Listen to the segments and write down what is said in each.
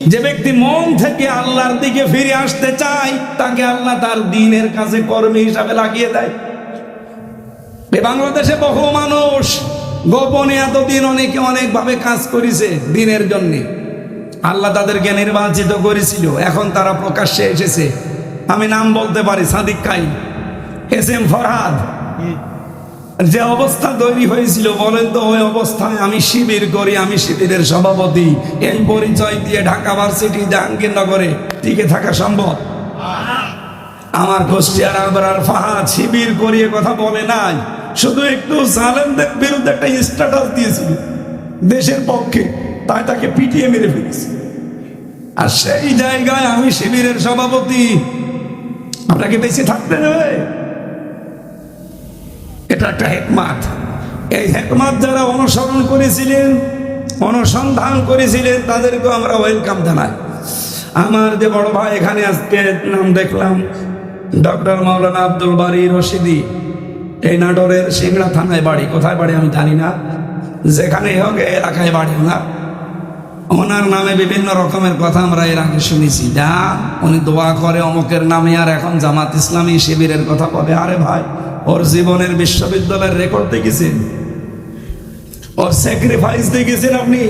যে ব্যক্তি মন থেকে আল্লাহর দিকে ফিরে আসতে চায়, তাকে আল্লাহ তার দিনের কাছে কর্মী হিসাবে লাগিয়ে দেয়। বাংলাদেশে বহু মানুষ গোপনে এতদিন অনেকে অনেকভাবে কাজ করেছে দিনের জন্য। আল্লাহ তাদেরকে নির্বাচিত করেছিল, এখন তারা প্রকাশ্যে এসেছে। আমি নাম বলতে পারি, সাদিক কাই এস এম ফরহাদ। যে অবস্থা তৈরি হয়েছিল, বলেন তো, ওই অবস্থায় আমি শিবির করি, আমি শিবিরের সভাপতি। এই পরিচয় দিয়ে ঢাকা ভার্সিটি জাহাঙ্গীরনগরে টিকে থাকা সম্ভব। আমার কুষ্টিয়ার আবরার ফাহাদ শিবির করিয়ে কথা বলে নাই। শুধু একটু জালেমদের বিরুদ্ধে একটা স্ট্যাটাস দিয়েছিল, দেশের পক্ষে, তাই তাকে পিটিয়ে মেরে ফেলেছে। আর সেই জায়গায় আমি শিবিরের সভাপতি। আপনাকে বেঁচে থাকতে হবে। এটা একটা হেকমাত। এই হেকমাত যারা অনুসরণ করেছিলেন, অনুসন্ধান করেছিলেন তাদেরকেও আমরা ওয়েলকাম জানাই। আমার যে বড় ভাই এখানে আজকে নাম দেখলাম, ডক্টর মৌলানা আব্দুল বারি রশিদি। এই নাটোরের সিংড়া থানায় বাড়ি, কোথায় বাড়ি আমি জানি না। যেখানে হোক এলাকায় বাড়ি না ওনার নামে বিভিন্ন রকমের কথা আমরা এর আগে শুনেছি। যা উনি দোয়া করে অমুকের নামে, আর এখন জামাত ইসলামী শিবিরের কথা বলে, আরে ভাই ওর জীবনের বিশ্ববিদ্যালয়ের রেকর্ড দেখেছেন? ওর স্যাক্রিফাইস দেখেছেন আপনি?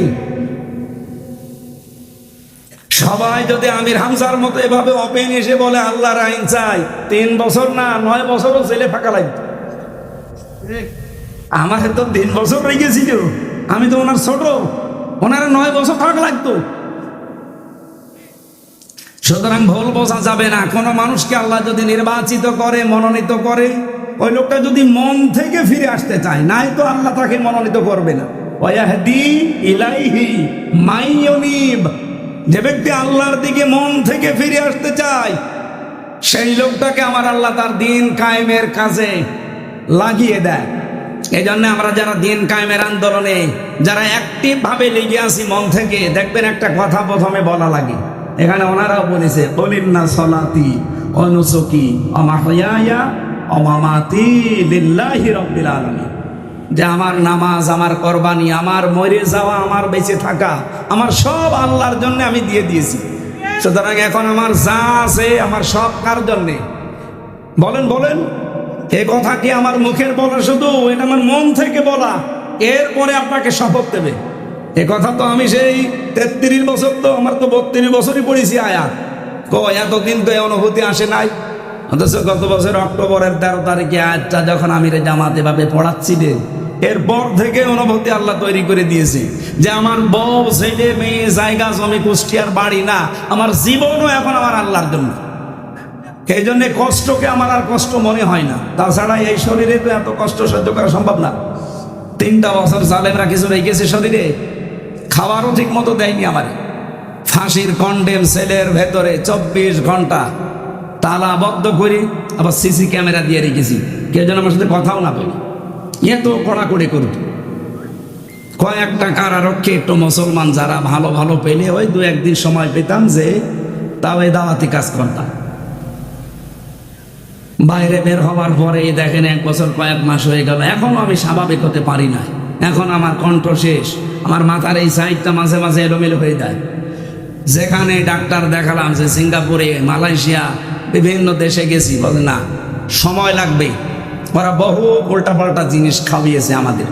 সবাই যদি আমির হামজার মতো এভাবে ওপেন এসে বলে, আল্লাহর আইন চাই, তিন বছর না, নয় বছরও ছেলে ফাঁকা লাগতো আমার তো তিন বছর রেখেছিল আমি তো ওনার ছোট। ওনার নয় বছর ফাঁকা লাগতো। সুতরাং ভুল বোঝা যাবে না। কোনো মানুষকে আল্লাহ যদি নির্বাচিত করে, মনোনীত করে ওই লোকটা যদি মন থেকে ফিরে আসতে চায়, নাই তো আল্লাহ তাকে মনোনীত করবে না। ওয়াহদি ইলাইহি মাইয়নিব যে ব্যক্তি আল্লাহর দিকে মন থেকে ফিরে আসতে চায়, সেই লোকটাকে আমার আল্লাহ তার দিন কায়েমের কাজে লাগিয়ে দেয়। এই জন্য আমরা যারা দিন কায়েমের আন্দোলনে, যারা অ্যাক্টিভ ভাবে লেগে আছি মন থেকে, দেখবেন একটা কথা প্রথমে বলা লাগে। এখানে ওনারাও বলেছে কলিন্না সলাতি অনুসকি অমাহয়া অমামাতি লিল্লাহি রব্বিল আলামিন। যে আমার নামাজ, আমার কোরবানি, আমার মরে যাওয়া, আমার বেঁচে থাকা, আমার সব আল্লাহর জন্য আমি দিয়ে দিয়েছি। সুতরাং এখন আমার যা আছে, আমার সব কার জন্যে? বলেন বলেন। এ কথা কি আমার মুখের বলা শুধু? এটা আমার মন থেকে বলা। এরপরে আপনাকে শপথ দেবে। এ কথা তো আমি সেই তেত্রিশ বছর তো, আমার তো বত্রিশ বছরই পড়েছি আয়া ক এতদিন তো এই অনুভূতি আসে নাই। অথচ গত বছর অক্টোবরের তেরো তারিখে আয়াতটা যখন আমি রে জামাতে ভাবে পড়াচ্ছিলেন এরপর থেকে অনুভূতি আল্লাহ তৈরি করে দিয়েছে যে আমার বউ, ছেলে, মেয়ে, জায়গা, জমি, কুষ্টিয়ার বাড়ি না, আমার জীবনও এখন আমার আল্লাহর জন্য। এই জন্যে কষ্টকে আমার আর কষ্ট মনে হয় না। তাছাড়া এই শরীরে তো এত কষ্ট সহ্য করা সম্ভব না। তিনটা বছর জালেমরা কিছু রেখেছে শরীরে, খাবারও ঠিক মতো দেয়নি আমার। ফাঁসির কন্ডেম সেলের ভেতরে চব্বিশ ঘণ্টা তালাবদ্ধ করি, আবার সিসি ক্যামেরা দিয়ে রেখেছি। কেউ যেন আমার সাথে কথাও না বলি। এত কড়াকড়ি করত কয়েকটা কারারক্ষে একটু মুসলমান যারা ভালো ভালো পেলে ওই দু একদিন সময় পেতাম যে তাও এই দাওয়াতি কাজ করতাম। বাইরে বের হওয়ার পরে দেখেন এক বছর, কয়েক মাস হয়ে গেল। এখনও আমি স্বাভাবিক হতে পারি না। এখন আমার কণ্ঠ শেষ। আমার মাথার এই সাইডটা মাঝে মাঝে এলোমেলো হয়ে যায়। যেখানে ডাক্তার দেখালাম যে সিঙ্গাপুরে, মালয়েশিয়া বিভিন্ন দেশে গেছি, বলে না, সময় লাগবে। ওরা বহু উল্টাপাল্টা জিনিস খাওয়িয়েছে আমাদের।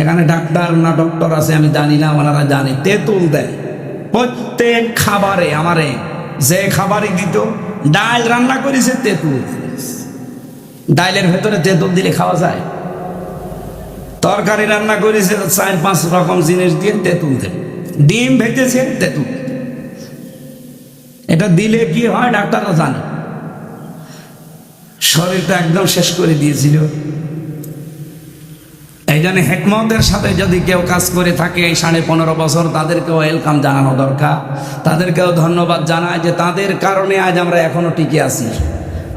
এখানে ডাক্তার না ডক্টর আছে, আমি জানি না, ওনারা জানে। তেঁতুল দেয়। প্রত্যেক খাবারে আমারে যে খাবারই দিত, ডাল রান্না করেছে, তেঁতুল ডাইলের ভেতরে তেঁতুল দিলে খাওয়া যায়। তরকারি রান্না করেছে, চার পাঁচ রকম জিনিস দিয়ে তেঁতুল দেয়। ডিম ভেজেছে, তেঁতুল এটা দিলে কি হয়, ডাক্তাররা জানে। শরীরটা একদম শেষ করে দিয়েছিল। এই জন্য হেকমতের সাথে যদি কেউ কাজ করে থাকে, এই সাড়ে পনেরো বছর তাদেরকেও ওয়েলকাম জানানো দরকার। তাদেরকেও ধন্যবাদ জানায় যে তাদের কারণে আজ আমরা এখনও টিকে আছি।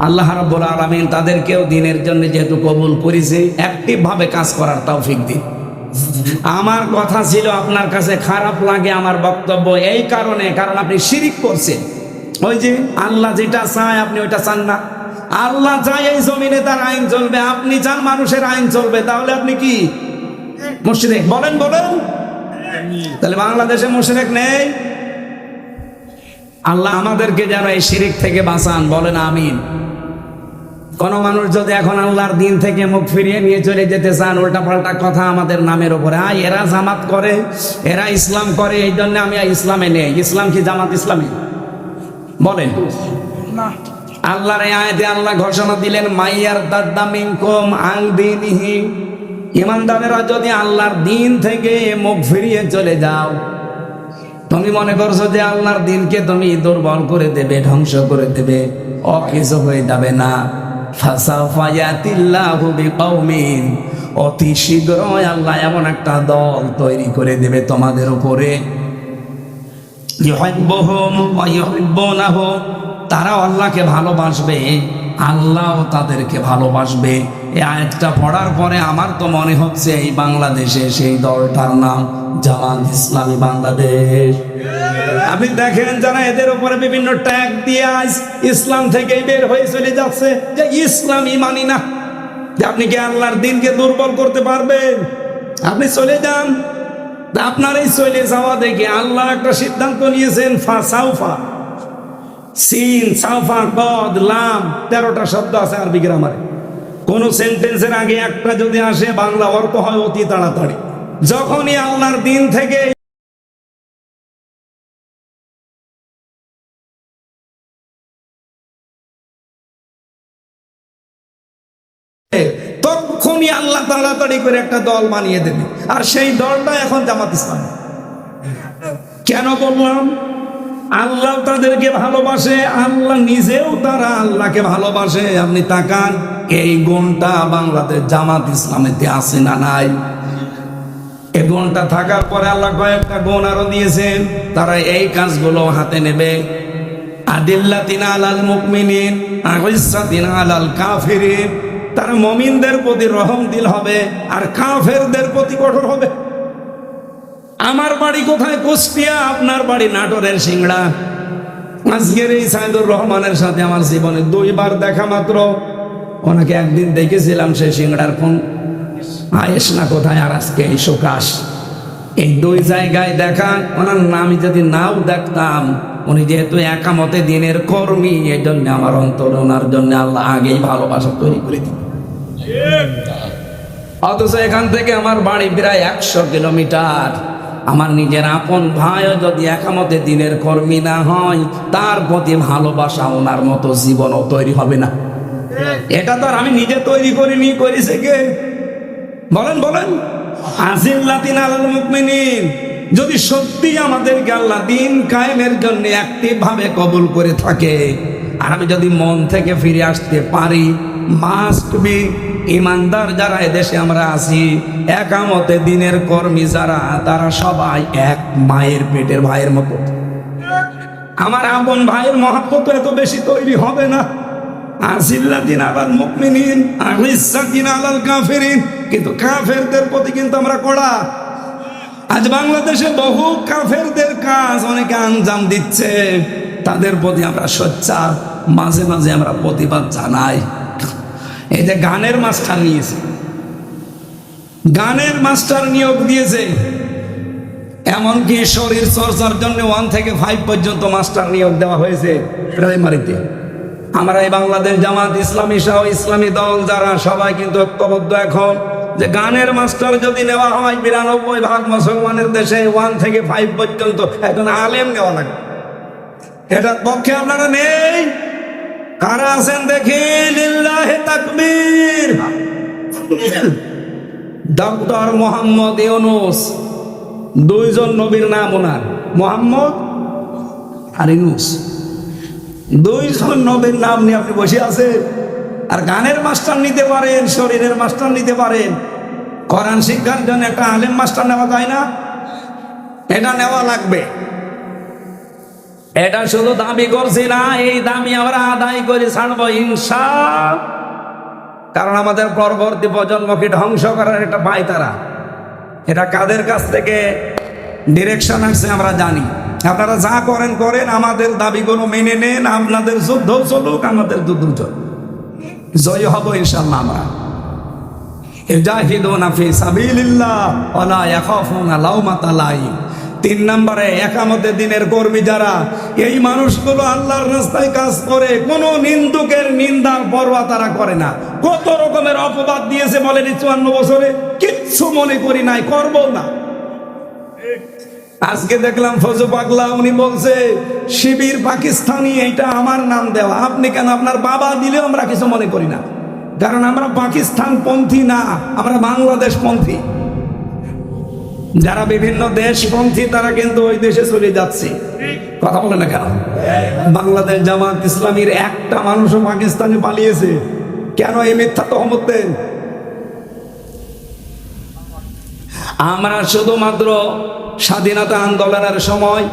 আল্লাহ রাব্বুল আলমিন তাদেরকেও দিনের জন্য যেহেতু কবুল করেছে অ্যাক্টিভভাবে কাজ করার তৌফিক দিন। আমার কথা ছিল আপনার কাছে খারাপ লাগে, আমার বক্তব্য এই কারণে, কারণ আপনি শিরিক করছেন। ওই যে আল্লাহ যেটা চায় আপনি ওইটা চান না। আল্লাহ চায় এই জমিনে তার আইন চলবে, আপনি চান মানুষের আইন চলবে, তাহলে আপনি কি? মুশরিক। বলেন বলেন। তাহলে বাংলাদেশে মুশরিক নেই? আল্লাহ আমাদেরকে যেন এই শিরিক থেকে বাঁচান, বলেন আমিন। কোন মানুষ যদি এখন আল্লাহর দিন থেকে মুখ ফিরিয়ে নিয়ে চলে যেতে চান উল্টা পাল্টা কথা আমাদের নামের উপরে। আয়, এরা জামাত করে, এরা ইসলাম করে, এই জন্য আমি ইসলামে নেই। ইসলাম কি জামাত ইসলামী? বলেন। আল্লাহর আয়াতে আল্লাহ ঘোষণা দিলেন মাইয়ার দাদ্দা মিনকুম আং দিনহি। ইমানদারেরা যদি আল্লাহর দিন থেকে মুখ ফিরিয়ে চলে যাও তুমি মনে করছ যে আল্লাহর দিনকে তুমি দুর্বল করে দেবে ধ্বংস করে দেবে অকিছু হয়ে যাবে না। অতি শীঘ্রই আল্লাহ এমন একটা দল তৈরি করে দেবে তোমাদের উপরে। ইউহিব্বুহুম ওয়া ইউহিব্বুনাহু তারা আল্লাহকে ভালোবাসবে, আল্লাহও তাদেরকে ভালোবাসবে। আয়াতটা পড়ার পরে আমার তো মনে হচ্ছে এই বাংলাদেশে সেই দলটার নাম জামাত ইসলামী বাংলাদেশ। আপনি দেখেন যারা এদের উপরে বিভিন্ন ট্যাগ দিয়ে আজ ইসলাম থেকে বের হয়ে চলে যাচ্ছে, যে ইসলামই মানি না। যে আপনি কি আল্লাহর দিনকে দুর্বল করতে পারবেন? আপনি চলে যান আপনার এই চলে যাওয়া দেখে আল্লাহ একটা সিদ্ধান্ত নিয়েছেন, ফা সাউফা। সিন, সাউফা, কদ, লাম, তেরোটা শব্দ আছে আরবি গ্রামারে। কোন সেন্টেন্সের আগে একটা যদি আসে, বাংলা অর্থ হয় অতি তাড়াতাড়ি। যখনই আল্লাহর দিন থেকে আল্লাহ তাড়াতাড়ি করে একটা দল বানিয়ে দেবে। আর সেই দলটা এখন জামাত ইসলাম। কেন বললাম? আল্লাহ তাদেরকে ভালোবাসে, আল্লাহ নিজেও তারা আল্লাহকে ভালোবাসে। আপনি তাকান, এই গুণটা বাংলাদেশ জামাত ইসলামেতে আছে না নাই? এই গুণটা থাকার পরে আল্লাহ কয়েকটা গুণ আরও দিয়েছেন। তারা এই কাজগুলো হাতে নেবে। আদিল্লাতিনা আলাল মুকমিনিন আগুসাতিনা আলাল কাফিরিন। তারা মমিনদের প্রতি রহম দিল হবে, আর কাফেরদের প্রতি কঠোর হবে। আমার বাড়ি কোথায়? কুষ্টিয়া। আপনার বাড়ি নাটোরের সিংড়া। আজকের এই সাইদুর রহমানের সাথে আমার জীবনে দুইবার দেখা মাত্র। ওনাকে একদিন দেখেছিলাম সেই সিংড়ার ফোন। আয়েস না কোথায় আর আজকে এই সুকাশ এই দুই জায়গায় দেখা, ওনার নাম যদি নাও দেখতাম, উনি যেহেতু একামতে দিনের কর্মী এই জন্য আমার অন্তর ওনার জন্য আল্লাহ আগেই ভালোবাসা তৈরি করে দিন অথচ এখান থেকে আমার বাড়ি প্রায় একশো কিলোমিটার। আমার নিজের আপন ভাইও যদি একামতে দিনের কর্মী না হয় তার প্রতি ভালোবাসা ওনার মতো জীবনও তৈরি হবে না। এটা তো আমি নিজে তৈরি করিনি করেছে কে? বলেন বলেন। আজিল্লাতিন আলাল মুকমিনিন যদি সত্যি আমাদেরকে আল্লাহ দিন কায়েমের জন্য অ্যাক্টিভ ভাবে কবুল করে থাকে আর আমি যদি মন থেকে ফিরে আসতে পারি মাস্ট বি ইমানদার যারা এদেশে আমরা আছি, একামতে দিনের কর্মী যারা, তারা সবাই এক মায়ের পেটের ভাইয়ের মতো। আমার আপন ভাইয়ের মহাত্ম তো এত বেশি তৈরি হবে না। আলাল কিন্তু প্রতি কিন্তু আমরা কড়া। আজ বাংলাদেশে বহু কাজ অনেকে আঞ্জাম দিচ্ছে। তাদের প্রতি আমরা মাঝে মাঝে আমরা প্রতিবাদ জানাই। এই যে গানের মাস্টার নিয়েছে। গানের মাস্টার নিয়োগ দিয়েছে। এমনকি শরীর চর্চার জন্য ওয়ান থেকে ফাইভ পর্যন্ত মাস্টার নিয়োগ দেওয়া হয়েছে প্রাইমারিতে। আমরা এই বাংলাদেশ জামাত ইসলামী সহ ইসলামী দল যারা, সবাই কিন্তু ঐক্যবদ্ধ এখন যে গানের মাস্টার যদি নেওয়া হয় বিরানব্বই ভাগ মুসলমানের দেশে ওয়ান থেকে ফাইভ পর্যন্ত একজন আলেম নেওয়া লাগে এটার পক্ষে আপনারা নেই। কারা আছেন দেখি? লিল্লাহে তাকবীর। ডক্টর মোহাম্মদ ইউনুস। দুইজন নবীর নাম ওনার। মোহাম্মদ আর ইউনুস। দুইজন নবীর নাম নিয়ে আপনি বসে আছেন। আর গানের মাস্টার নিতে পারেন, শরীরের মাস্টার নিতে পারেন। কোরআন শিক্ষার জন্য একটা আলেম মাস্টার নেওয়া যায় না? এটা নেওয়া লাগবে। এটা শুধু দাবি করছি না, এই দামি আমরা আদায় করে ছাড়বো হিংসা কারণ আমাদের পরবর্তী প্রজন্মকে ধ্বংস করার একটা পায় তারা এটা কাদের কাছ থেকে? ডিরেকশন আসছে আমরা জানি। আপনারা যা করেন করেন। আমাদের দাবিগুলো মেনে নেন। আপনাদের যুদ্ধ চলুক, আমাদের যুদ্ধ চলুক। জয় হব ইনশাল্লাহ আমরা। ইজাহিদুনা ফি সাবিলিল্লাহ ওয়া লা ইয়াখাফুনা লাউমাতা লাইম তিন নম্বরে একামতের দিনের কর্মী যারা, এই মানুষগুলো আল্লাহর রাস্তায় কাজ করে, কোনো নিন্দুকের নিন্দার পরোয়া তারা করে না। কত রকমের অপবাদ দিয়েছে বলেন চুয়ান্ন বছরে? কিচ্ছু মনে করি নাই, করব না। আজকে দেখলাম ফজু পাগলা, উনি বলছে, শিবির পাকিস্তানি এটা আমার নাম দেওয়া। আপনি কেন আপনার বাবা দিলেও আমরা কিছু মনে করি না? কারণ আমরা পাকিস্তান পন্থী না, আমরা বাংলাদেশ পন্থী যারা বিভিন্ন দেশপন্থী, তারা কিন্তু ওই দেশে চলে যাচ্ছে। কথা বলে না কেন? বাংলাদেশ জামাত ইসলামীর একটা মানুষও পাকিস্তানে পালিয়েছে। কেন এই মিথ্যা তহমত দেন? আমরা শুধুমাত্র স্বাধীনতা আন্দোলনের সময়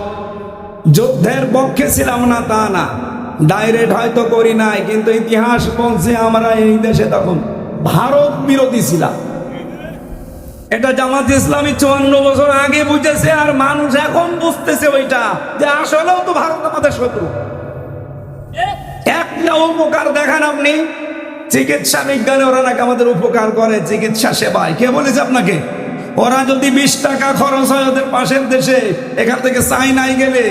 যুদ্ধের পক্ষে ছিলাম না, তা না। ডাইরেক্ট হয়তো করি নাই, কিন্তু ইতিহাস বলছে আমরা এই দেশে তখন ভারত বিরোধী ছিলাম। এটা জামাত ইসলামী চুয়ান্ন বছর আগে বুঝেছে আর মানুষ এখন বুঝতেছে ওইটা। যে আসলেও তো ভারত আমাদের শত্রু। একটা উপকার দেখান আপনি। চিকিৎসা বিজ্ঞানে ওরা নাকি আমাদের উপকার করে, চিকিৎসা সেবায়। কে বলেছে আপনাকে? ওরা যদি বিশ টাকা খরচ হয় ওদের পাশের দেশে, এখান থেকে চাইনায় গেলে,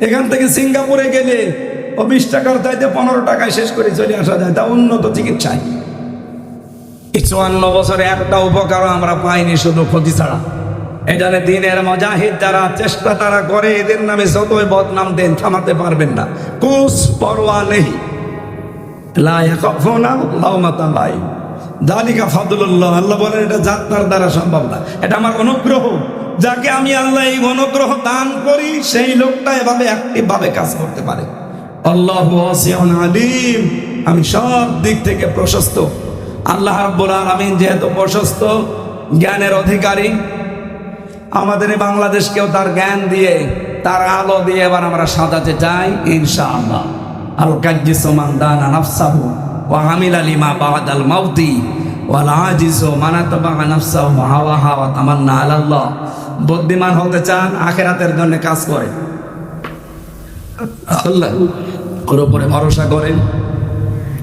এখান থেকে সিঙ্গাপুরে গেলে, ও বিশ টাকার চাইতে পনেরো টাকায় শেষ করে চলে আসা যায়। তা উন্নত চিকিৎসায়। এই চুয়ান্ন বছরে একটা উপকারও আমরা পাইনি শুধু ক্ষতি ছাড়া। এখানে দিনের মজাহিদ যারা চেষ্টা তারা করে, এদের নামে যতই বদনাম দেন থামাতে পারবেন না। কুস পরোয়া নেই। লা ইয়াখাফুনা লাউমাতা লাইম। যালিকা ফাদলুল্লাহ, আল্লাহ এটা যাত্রার দ্বারা এটা আমার অনুগ্রহ। যাকে আমি আল্লাহ এই অনুগ্রহ দান করি, সেই লোকটা এভাবে কাজ করতে পারে। আল্লাহ আলিম। আমি সব দিক থেকে প্রশস্ত। আল্লাহ রাব্বুল আলামিন যেহেতু প্রশস্ত, জ্ঞানের অধিকারী, আমাদের বাংলাদেশকেও তার জ্ঞান দিয়ে, তার আলো দিয়ে এবার আমরা সাজাতে চাই, ইনশাআল্লাহ। আল কাজ্জিসমান দানা নাফসাহু ওয়া আমিলা লিমা বাদাল মাউতি ওয়াল আজিজু মানাতাবা নাফসাহু হাওয়াহা ওয়া তামান্না আলাল্লাহ। বুদ্ধিমান হতে চান, আখেরাতের জন্য কাজ করে। আল্লাহ, ওর উপরে ভরসা করেন।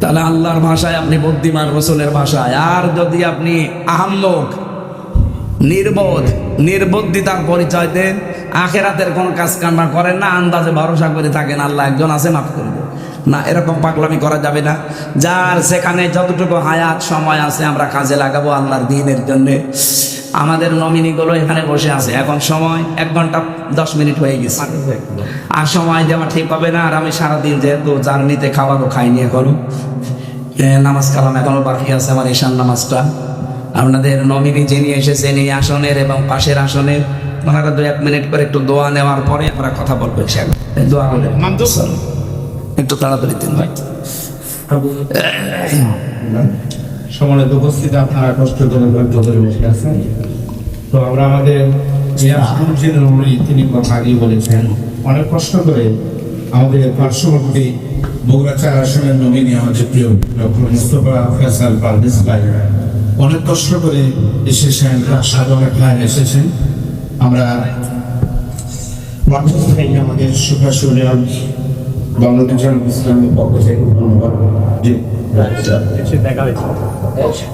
তাহলে আল্লাহর ভাষায় আপনি বুদ্ধিমান, রসুলের ভাষায়। আর যদি আপনি আহম্মক, নির্বোধ, নির্বুদ্ধিতার পরিচয় দেন, আখেরাতের কোনো কাজ কান্না করেন না, আন্দাজে ভরসা করে থাকেন, আল্লাহ একজন আছে, মাফ করবে না, এরকম পাগলামি করা যাবে না। যার সেখানে যতটুকু হায়াত, সময় আছে, আমরা কাজে লাগাবো আল্লাহর দিনের জন্যে। আমাদের নমিনিগুলো এখানে বসে আছে। এখন সময় এক ঘণ্টা দশ মিনিট হয়ে গেছে। আর সময় দেওয়া ঠিক হবে না। আর আমি সারাদিন যেহেতু জার্নিতে খাবারও খাইনি এখনও নামাজ কালাম এখনও বাকি আছে আমার ঈশান নামাজটা। আপনাদের নমিনি যিনি এসেছেন এই আসনের এবং পাশের আসনের ওনারা দু এক মিনিট করে একটু দোয়া নেওয়ার পরে আমরা কথা বলব। দোয়া বলে একটু তাড়াতাড়ি দিন ভাই। সমানের উপস্থিত আপনারা কষ্ট করে বসে আছেন। তো আমরা আমাদের তিনি কথা আগে বলেছেন অনেক কষ্ট করে আমাদের পার্শ্ববর্তী বগুড়া চার আসনের নমিনি আমাদের প্রিয় ডক্টর মুস্তফা ফেসাল পারভেজ ভাই অনেক কষ্ট করে এসেছেন সাধারণ ভাই এসেছেন। আমরা আমাদের সুভাষুরে বাংলাদেশ ইসলামের পক্ষ থেকে ধন্যবাদ। দেখা হয়েছে।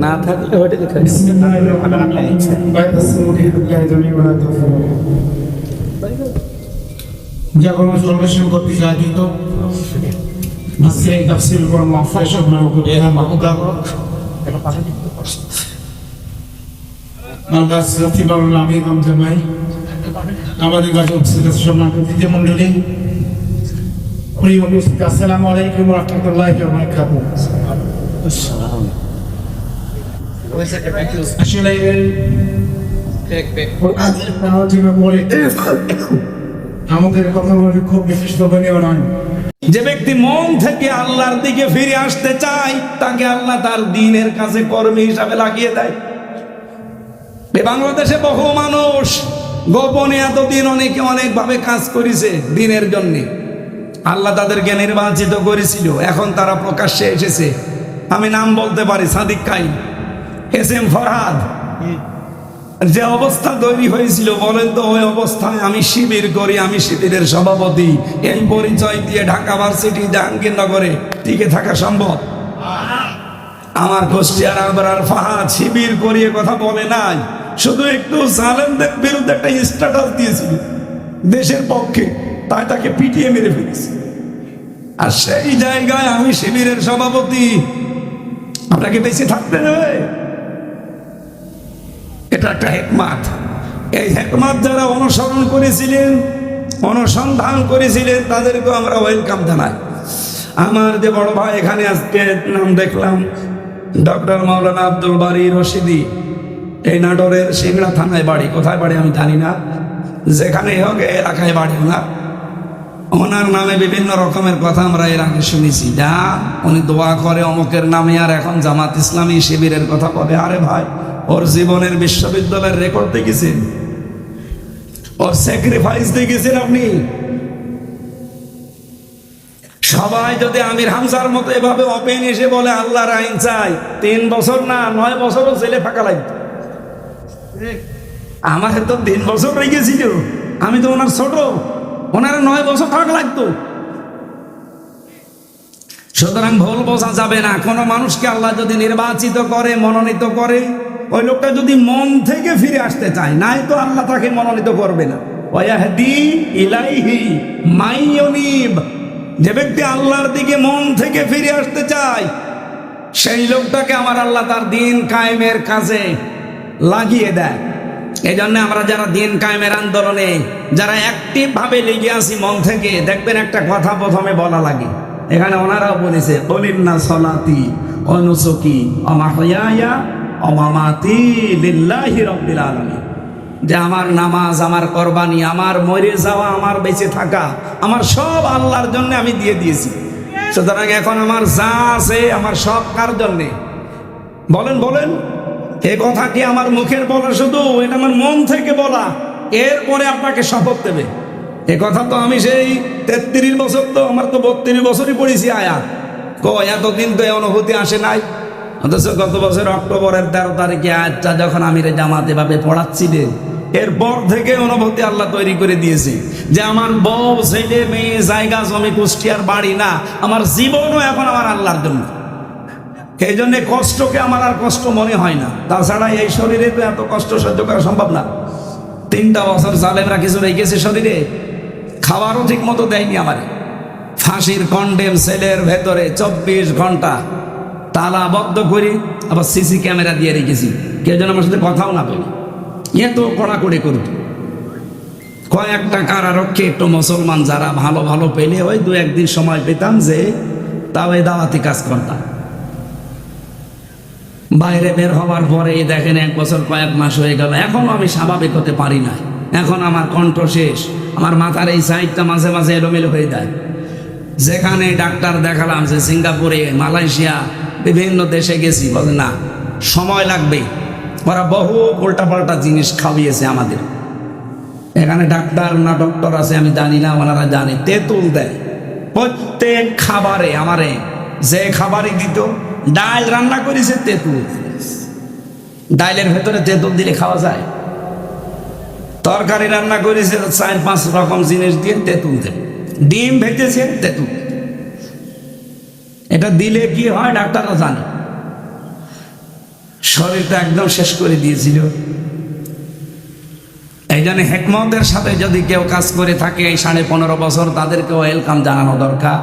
না থাকলে ওইটা যখন সর্বেশন করতে চাই কিন্তু আজকে এই তাফসিল উপর মাফাইশ মাহমুদা আমরা আমি রমজান ভাই। আমাদের কাছে উপস্থিত সম্মানিত মন্ডলী আসসালামু আলাইকুম রহমতুল্লাহ আসলে আমাদের খুব বিশিষ্ট বনেও নয়। যে ব্যক্তি মন থেকে আল্লাহর দিকে ফিরে আসতে চায়, তাকে আল্লাহ তার দিনের কাছে কর্মী হিসাবে লাগিয়ে দেয়। এ বাংলাদেশে বহু মানুষ গোপনে এতদিন অনেকে অনেকভাবে কাজ করেছে দিনের জন্য। আল্লাহ তাদেরকে নির্বাচিত করেছিল। এখন তারা প্রকাশ্যে এসেছে। আমি নাম বলতে পারি, সাদিক কাই এস এম ফরহাদ। যে অবস্থা তৈরি হয়েছিল, বলেন তো ওই অবস্থায় আমি শিবির করি, আমি শিবিরের সভাপতি। এই পরিচয় দিয়ে ঢাকা ভার্সিটি, জাহাঙ্গীরনগরে টিকে থাকা সম্ভব। আমার কুষ্টিয়ার আবরার ফাহাদ শিবির করিয়ে কথা বলে নাই। শুধু একটু জালেমদের বিরুদ্ধে একটা স্ট্যাটাস দিয়েছিল। দেশের পক্ষে তাই তাকে পিটিয়ে মেরে ফেলেছে। আর সেই জায়গায় আমি শিবিরের সভাপতি। আপনাকে বেঁচে থাকতে দেবে এটা একটা হেকমাত। এই হেকমাত যারা অনুসরণ করেছিলেন, অনুসন্ধান করেছিলেন, তাদেরকেও আমরা ওয়েলকাম জানাই। আমার যে বড় ভাই এখানে আজকে নাম দেখলাম। ডক্টর মৌলানা আব্দুল বারি রশিদি, এই নাটোরের সিংড়া থানায় বাড়ি। কোথায় বাড়ি আমি জানি না। যেখানে হোক এলাকায় বাড়ি ওনার ওনার নামে বিভিন্ন রকমের কথা আমরা এর আগে শুনেছি। যা, উনি দোয়া করে অমুকের নামে আর এখন জামাত ইসলামী শিবিরের কথা বলে। আরে ভাই, ওর জীবনের বিশ্ববিদ্যালয়ের রেকর্ড দেখেছেন? ওর স্যাক্রিফাইস দেখেছেন আপনি? সবাই যদি আমির হামজার মতো এভাবে ওপেন এসে বলে, আল্লাহর আইন চাই, তিন বছর না, নয় বছরও জেলে ফাঁকা লাগবে। আমার তো তিন বছর রেখেছিল আমি তো ওনার ছোট। ওনার নয় বছর ফাঁকা লাগতো। সুতরাং ভুল বোঝা যাবে না। কোনো মানুষকে আল্লাহ যদি নির্বাচিত করে, মনোনীত করে, ওই লোকটা যদি মন থেকে ফিরে আসতে চায়, নাই তো আল্লাহ তাকে মনোনীত করবে না। যে ব্যক্তি আল্লাহর দিকে মন থেকে ফিরে আসতে চায়, সেই লোকটাকে আমার আল্লাহ তার দিন কায়েমের কাজে লাগিয়ে দেয়। এই জন্য আমরা যারা দিন কায়েমের আন্দোলনে, যারা অ্যাক্টিভ ভাবে লেগে আসি মন থেকে, দেখবেন একটা কথা প্রথমে বলা লাগে। এখানে ওনারাও বলেছে অলিন্না সলাতি, অনুসকি অমাহয়া অমামাতি লিল্লাহি রব্বিল আলামিন। যে আমার নামাজ, আমার কোরবানি, আমার মরে যাওয়া, আমার বেঁচে থাকা, আমার সব আল্লাহর জন্য আমি দিয়ে দিয়েছি। সুতরাং এখন আমার যা আছে, আমার সব কার জন্যে? বলেন বলেন। এ কথা কি আমার মুখের বলা শুধু? এটা আমার মন থেকে বলা। এরপরে আপনাকে শপথ দেবে। এ কথা তো আমি সেই তেত্রিশ বছর তো, আমার তো বত্রিশ বছরই পড়েছি আয়া কো এতদিন তো অনুভূতি আসে নাই। অথচ গত বছর অক্টোবরের তেরো তারিখে আয়াতটা যখন আমি রে জামাতে ভাবে পড়াচ্ছিলেন এরপর থেকে অনুভূতি আল্লাহ তৈরি করে দিয়েছে যে আমার বউ, ছেলে, মেয়ে, জায়গা, জমি, কুষ্টিয়ার বাড়ি না, আমার জীবনও এখন আমার আল্লাহর জন্য। এই জন্য কষ্টকে আমার আর কষ্ট মনে হয় না। তাছাড়া এই শরীরে তো এত কষ্ট সহ্য করা সম্ভব না। তিনটা বছর জালেমরা কিছু রেখেছে শরীরে, খাবারও ঠিক মতো দেয়নি আমারে। ফাঁসির কন্ডেম সেলের ভেতরে চব্বিশ ঘণ্টা তালা বদ্ধ করি আবার সিসি ক্যামেরা দিয়ে রেখেছি। কেউ যেন আমার সাথে কথাও না বলি। এ তো কড়াকড়ি করুক কয়েকটা কারারক্ষে একটু মুসলমান যারা ভালো ভালো পেলে ওই দু একদিন সময় পেতাম যে তাও এই দাওয়াতি কাজ করতাম। বাইরে বের হওয়ার পরে দেখেন এক বছর, কয়েক মাস হয়ে গেল। এখনও আমি স্বাভাবিক হতে পারি না। এখন আমার কণ্ঠ শেষ। আমার মাথার এই সাইডটা মাঝে মাঝে এলোমেলো হয়ে যায়। যেখানে ডাক্তার দেখালাম যে সিঙ্গাপুরে, মালয়েশিয়া বিভিন্ন দেশে গেছি, বলে না, সময় লাগবে। ওরা বহু উল্টাপাল্টা জিনিস খাওয়িয়েছে আমাদের। এখানে ডাক্তার না ডক্টর আছে, আমি জানি না, ওনারা জানে। তেঁতুল দেয়। প্রত্যেক খাবারে আমারে, যে খাবারই দিত, ডাল রান্না করেছে, তেঁতুল ডাইলের ভেতরে তেঁতুল দিলে খাওয়া যায়। তরকারি রান্না করেছে, চার পাঁচ রকম জিনিস দিয়ে তেঁতুল দেয়। ডিম ভেজেছে, তেঁতুল এটা দিলে কি হয় ডাক্তাররা জানে। শরীরটা একদম শেষ করে দিয়েছিল। এই জন্য হেকমতের সাথে যদি কেউ কাজ করে থাকে, এই সাড়ে পনেরো বছর তাদেরকেও ওয়েলকাম জানানো দরকার।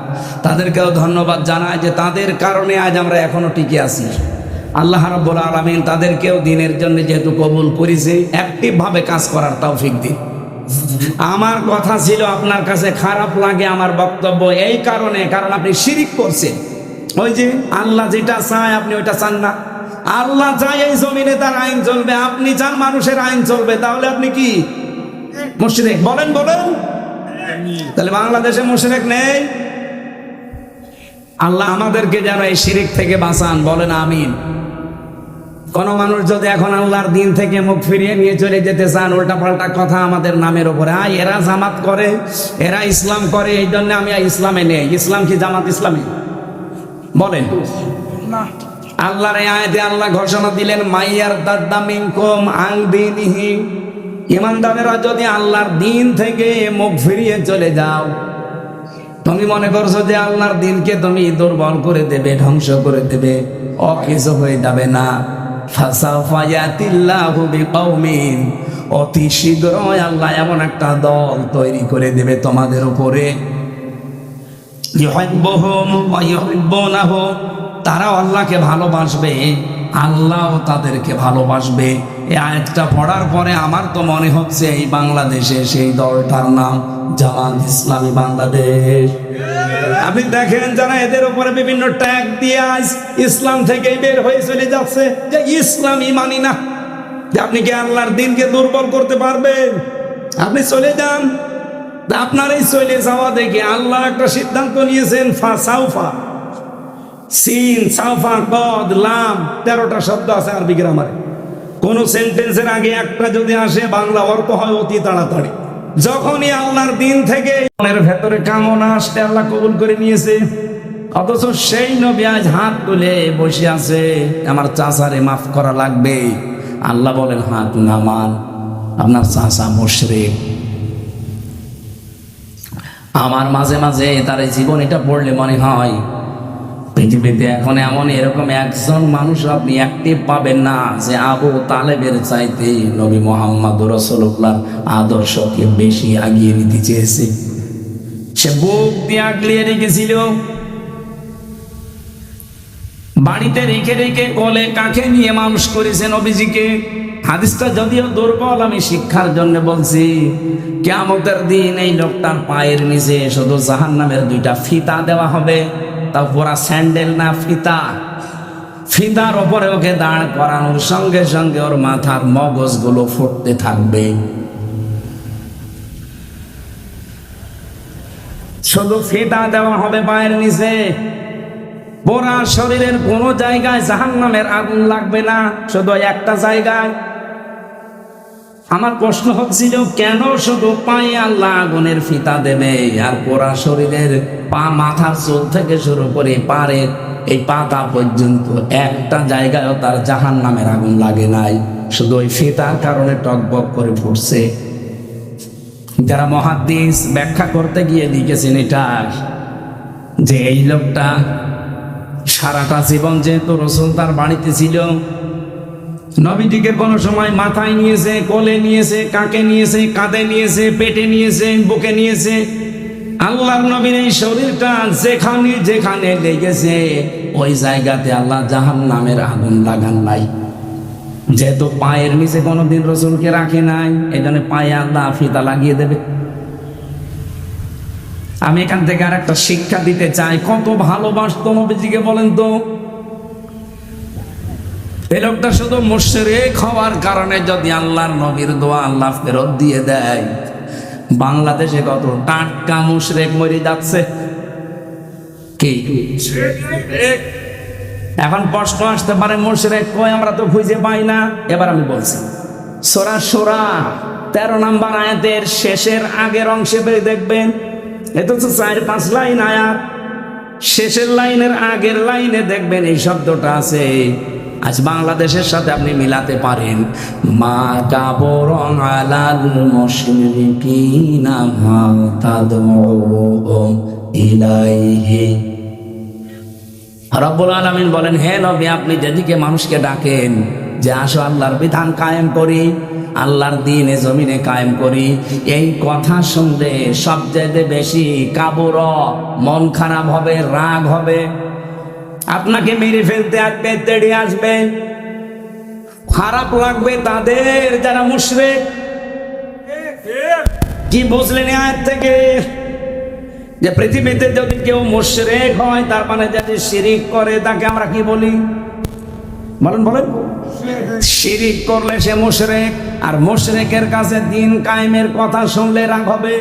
তাদেরকেও ধন্যবাদ জানায় যে তাদের কারণে আজ আমরা এখনও টিকে আছি। আল্লাহ রাব্বুল আলমিন তাদেরকেও দিনের জন্য যেহেতু কবুল করেছে অ্যাক্টিভভাবে কাজ করার তৌফিক দিন। আমার কথা ছিল, আপনার কাছে খারাপ লাগে, আমার বক্তব্য এই কারণে, কারণ আপনি শিরিক করছেন। ওই যে আল্লাহ যেটা চায় আপনি ওইটা চান না। আল্লাহ চায় এই জমিনে, তার আইন চলবে। আপনি চান মানুষের আইন চলবে। তাহলে আপনি কি? মুশরিক। বলেন বলেন। তাহলে বাংলাদেশে মুশরিক নেই? আল্লাহ আমাদেরকে যেন এই শিরিক থেকে বাঁচান। বলেন, আমিন। কোন মানুষ যদি এখন আল্লাহর দিন থেকে মুখ ফিরিয়ে নিয়ে চলে যেতে চান উল্টা পাল্টা কথা আমাদের নামের উপরে। আয়, এরা জামাত করে, এরা ইসলাম করে, এই জন্য আমি ইসলামে নেই। ইসলাম কি জামাত ইসলামী? বলেন। আল্লাহর আয়াতে আল্লাহ ঘোষণা দিলেন মাইয়ার দাদ্দামিং কম আং দিনহি। ইমানদারেরা যদি আল্লাহর দিন থেকে মুখ ফিরিয়ে চলে যাও তুমি মনে করছ যে আল্লাহর দিনকে তুমি দুর্বল করে দেবে ধ্বংস করে দেবে অকিছু হয়ে যাবে না। অতি শীঘ্রই আল্লাহ এমন একটা দল তৈরি করে দেবে তোমাদের উপরে। তারাও আল্লাহকে ভালোবাসবে আল্লাহ তাদেরকে ভালোবাসবে। এই আয়াতটা পড়ার পরে আমার তো মনে হচ্ছে এই বাংলাদেশে সেই দলটার নাম জামাত ইসলামী বাংলাদেশ। আপনি দেখেন যারা এদের উপরে বিভিন্ন ট্যাগ দিয়ে আজ ইসলাম থেকে বের হয়ে চলে যাচ্ছে, যে ইসলামই মানি না। যে আপনি কি আল্লাহর দিনকে দুর্বল করতে পারবেন? আপনি চলে যান। তা আপনার এই চলে যাওয়া দেখে আল্লাহ একটা সিদ্ধান্ত নিয়েছেন, ফা সাউফা। সিন, সাউফা, কদ, লাম, তেরোটা শব্দ আছে আরবি গ্রামারে। কোন সেন্টেন্সের আগে একটা যদি আসে, বাংলা অর্থ হয় অতি তাড়াতাড়ি। যখনই আল্লাহর দিন থেকে মনের ভেতরে কামনা আসতে আল্লাহ কবুল করে নিয়েছে, অথচ সেই নবী আজ হাত তুলে বসে আছে, আমার চাচারে মাফ করা লাগবে। আল্লাহ বলেন, হাত নামান, আপনার চাচা মুশরিক। আমার মাঝে মাঝে তার জীবন এটা পড়লে মনে হয়, পৃথিবীতে এখন এমন এরকম একজন মানুষ আপনি অ্যাক্টিভ পাবেন না যে আবু তালেবের চাইতে নবী মোহাম্মদ রসুল্লাহর আদর্শকে বেশি আগিয়ে নিতে চেয়েছে। সে বুক দিয়ে আগলিয়ে রেখেছিল। বাড়িতে রেখে রেখে কোলে কাকে নিয়ে মানুষ করেছেন নবীজিকে। হাদিসটা যদিও দুর্বল, আমি শিক্ষার জন্য বলছি কেমতের দিন এই লোকটার পায়ের নিচে শুধু জাহান নামের দুইটা ফিতা দেওয়া হবে তা পুরা স্যান্ডেল না ফিতা। ফিতার ওপরে ওকে দাঁড় করানোর সঙ্গে সঙ্গে ওর মাথার মগজগুলো ফুটতে থাকবে। শুধু ফিতা দেওয়া হবে পায়ের নিচে। পোড়া শরীরের কোনো জায়গায় জাহান নামের আগুন লাগবে না, শুধু একটা জায়গায়। আমার প্রশ্ন হচ্ছিল, কেন শুধু পায়ে আল্লাহ আগুনের ফিতা দেবে আর পোড়া শরীরের পা মাথার চুল থেকে শুরু করে পারের এই পাতা পর্যন্ত একটা জায়গায়ও তার জাহান নামের আগুন লাগে নাই। শুধু ওই ফিতার কারণে টকবক করে ফুটছে। যারা মহাদিস ব্যাখ্যা করতে গিয়ে লিখেছেন এটা, যে এই লোকটা সারাটা জীবন যেহেতু রসুল তার বাড়িতে ছিল নবীটিকে কোনো সময় মাথায় নিয়েছে, কোলে নিয়েছে, কাকে নিয়েছে, কাঁধে নিয়েছে, পেটে নিয়েছে, বুকে নিয়েছে। আল্লাহর নবীর এই শরীরটা যেখানে যেখানে লেগেছে, ওই জায়গাতে আল্লাহ জাহান নামের আগুন লাগান নাই। যেহেতু পায়ের নিচে কোনোদিন রসুলকে রাখে নাই এখানে পায়ে আল্লাহ ফিতা লাগিয়ে দেবে। আমি এখান থেকে আর একটা শিক্ষা দিতে চাই, কত ভালোবাসত নবীজিকে বলেন তো? এই লোকটা শুধু মুশরিক হওয়ার কারণে যদি আল্লাহর নবীর দোয়া আল্লাহ ফেরত দিয়ে দেয়, বাংলাদেশে কত টাটকা মুশরেক মরে যাচ্ছে? এখন প্রশ্ন আসতে পারে, মুশরেক কই আমরা তো খুঁজে পাই না। এবার আমি বলছি, সোরা সোরা তেরো নম্বর আয়াতের শেষের আগের অংশে দেখবেন এটা তো চার পাঁচ লাইন আয়াত। শেষের লাইনের আগের লাইনে দেখবেন এই শব্দটা আছে আজ বাংলাদেশের সাথে আপনি মিলাতে পারেন। মা কাবর আলাল মুশরিকিনা মা তাদউহুম ইলাইহি। রব্বুল আলামিন বলেন, হে নবী, আপনি যেদিকে মানুষকে ডাকেন, যে আসো আল্লাহর বিধান কায়েম করি, আল্লাহর দিনে জমিনে কায়েম করি, এই কথা শুনলে সবচেয়ে বেশি কাবুর, মন খারাপ হবে, রাগ হবে। আপনাকে মেরে ফেলতে আসবে, তেড়ে আসবে। খারাপ লাগবে তাদের যারা মুশরিক। কি বুঝলেন আয়ের থেকে? যে পৃথিবীতে যদি কেউ মুশরেক হয়, তার মানে যদি শিরিক করে, তাকে আমরা কি বলি? বলেন বলেন। শিরিক করলে সে মুশরেক, আর মুশরেকের কাছে দিন কায়েমের কথা শুনলে রাগ হবে।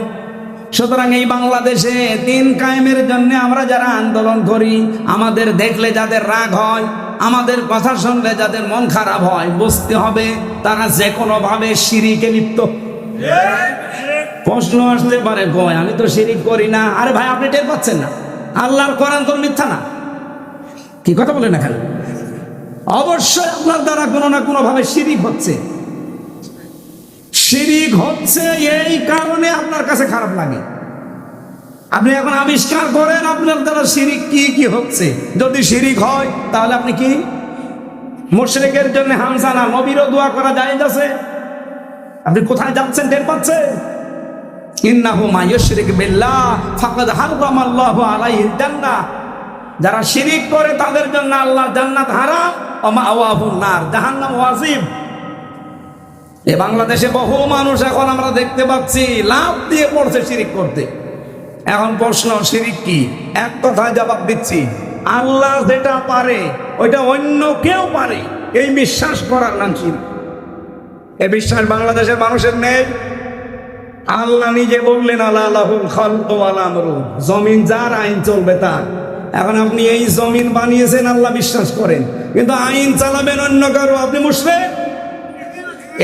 সুতরাং এই বাংলাদেশে দিন কায়েমের জন্য আমরা যারা আন্দোলন করি, আমাদের দেখলে যাদের রাগ হয়, আমাদের কথা শুনলে যাদের মন খারাপ হয়, বুঝতে হবে তারা যে কোনো ভাবে শিরিকে লিপ্ত। প্রশ্ন আসতে পারে, কয়, আমি তো শিরিক করি না। আরে ভাই, আপনি টের পাচ্ছেন না। আল্লাহর কোরআন তোর মিথ্যা না। কি কথা বলেন এখানে? অবশ্যই আপনার দ্বারা কোনো না কোনো ভাবে শিরিক হচ্ছে। শিরিক হচ্ছে এই কারণে আপনার কাছে খারাপ লাগে। আপনি এখন আবিষ্কার করেন আপনার দ্বারা শিরিক কি কি হচ্ছে? যদি শিরিক হয়, তাহলে আপনি কি? মুশরিকের জন্য হামসানা নবীরও দোয়া করা যায় আছে। আপনি কোথায় যাচ্ছেন টের পাচ্ছেন? জান্নাহ যারা শিরিক করে, তাদের জন্য আল্লাহ জান্নাত হারাম। ওয়া মাওয়াহুন নার, জাহান্নাম ওয়াজিব। এ বাংলাদেশে বহু মানুষ এখন আমরা দেখতে পাচ্ছি লাভ দিয়ে পড়ছে শিরিক করতে। এখন প্রশ্ন, শিরিক কি? এক কথায় জবাব দিচ্ছি, আল্লাহ যেটা পারে, ওইটা অন্য কেউ পারে। এই বিশ্বাস করার নাম শিরিক। এ বিশ্বাস বাংলাদেশের মানুষের নেই। আল্লাহ নিজে বললেন আল্লাহুল ওয়াল আমরু। জমিন যার আইন চলবে তার। এখন আপনি এই জমিন বানিয়েছেন, আল্লাহ বিশ্বাস করেন। কিন্তু আইন চালাবেন অন্য কারও, আপনি মুশরিক?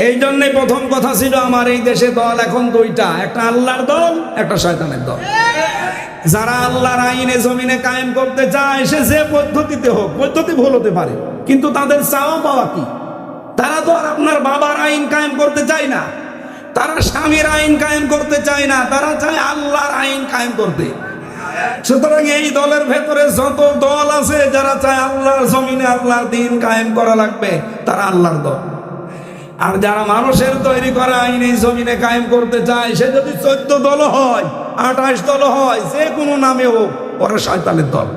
এই জন্যে প্রথম কথা ছিল আমার এই দেশে দল এখন দুইটা, একটা আল্লাহর দল, একটা শয়তানের দল। যারা আল্লাহর আইনে জমিনে কায়েম করতে চায়, সে যে পদ্ধতিতে হোক, পদ্ধতি ভুল হতে পারে, কিন্তু তাদের চাওয়া পাওয়া কি? তারা তো আর আপনার বাবার আইন কায়েম করতে চায় না, তারা স্বামীর আইন কায়েম করতে চায় না, তারা চায় আল্লাহর আইন কায়েম করতে। সুতরাং এই দলের ভেতরে যত দল আছে, যারা চায় আল্লাহর জমিনে আল্লাহর দিন কায়েম করা লাগবে, তারা আল্লাহর দল। আর যারা মানুষের তৈরি করা আইন এই জমিনে কায়েম করতে চায়, সে যদি চোদ্দ দল হয়, আঠাশ দল হয়, যে কোনো নামে হোক, ওরা শয়তানের দল।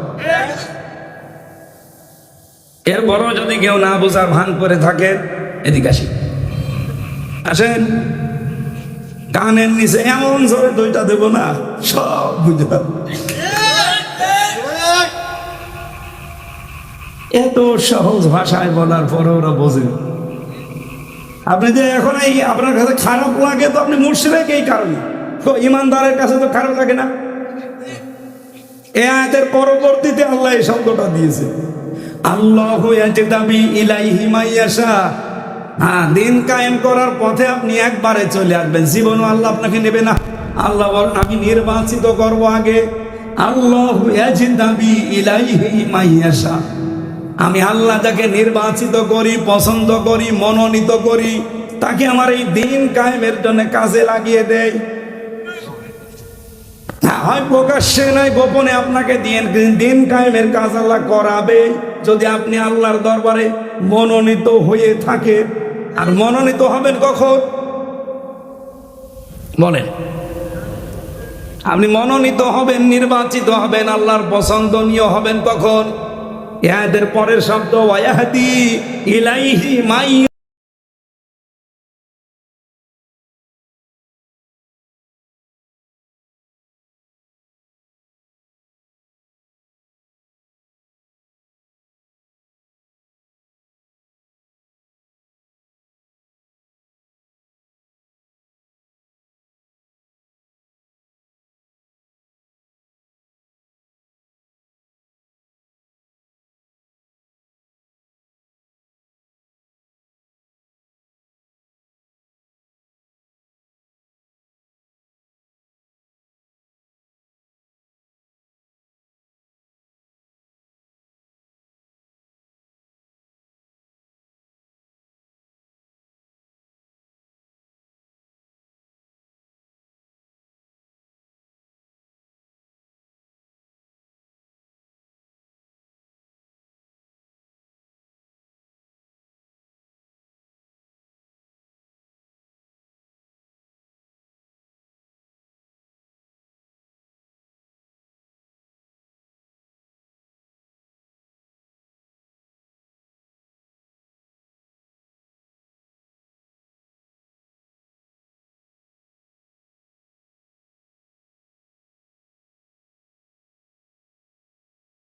এরপরও যদি কেউ না বোঝার ভান করে থাকে, এদিকে আসি। আসেন। কানের নিচে এমন জোরে দুইটা দেব না, সব বুঝলাম এত সহজ ভাষায় বলার পরে ওরা বোঝে। আপনি যে এখন এই আপনার কাছে খারাপ লাগে তো আপনি মুর্শিদেক এই কারণে। তো ইমানদারের কাছে তো খারাপ লাগে না। এ আয়াতের পরবর্তীতে আল্লাহ এই শব্দটা দিয়েছে। আল্লাহ দাবি ইলাইহি মাইয়াশা হ্যাঁ দিন কায়েম করার পথে আপনি একবারে চলে আসবেন। জীবনও আল্লাহ আপনাকে নেবে না। আল্লাহ বলেন, আমি নির্বাচিত করব আগে। আল্লাহ দাবি ইলাইহি মাইয়াশা আমি আল্লাহ যাকে নির্বাচিত করি পছন্দ করি মনোনীত করি তাকে আমার এই দিন কায়েমের জন্য কাজে লাগিয়ে দেয় হ্যাঁ, প্রকাশ্যে নয় গোপনে আপনাকে দিন কায়েমের কাজ আল্লাহ করাবে। যদি আপনি আল্লাহর দরবারে মনোনীত হয়ে থাকে আর মনোনীত হবেন কখন? বলেন। আপনি মনোনীত হবেন নির্বাচিত হবেন আল্লাহর পছন্দনীয় হবেন কখন? এদের পরের শব্দ ওয়াহাদি ইলাইহি মাই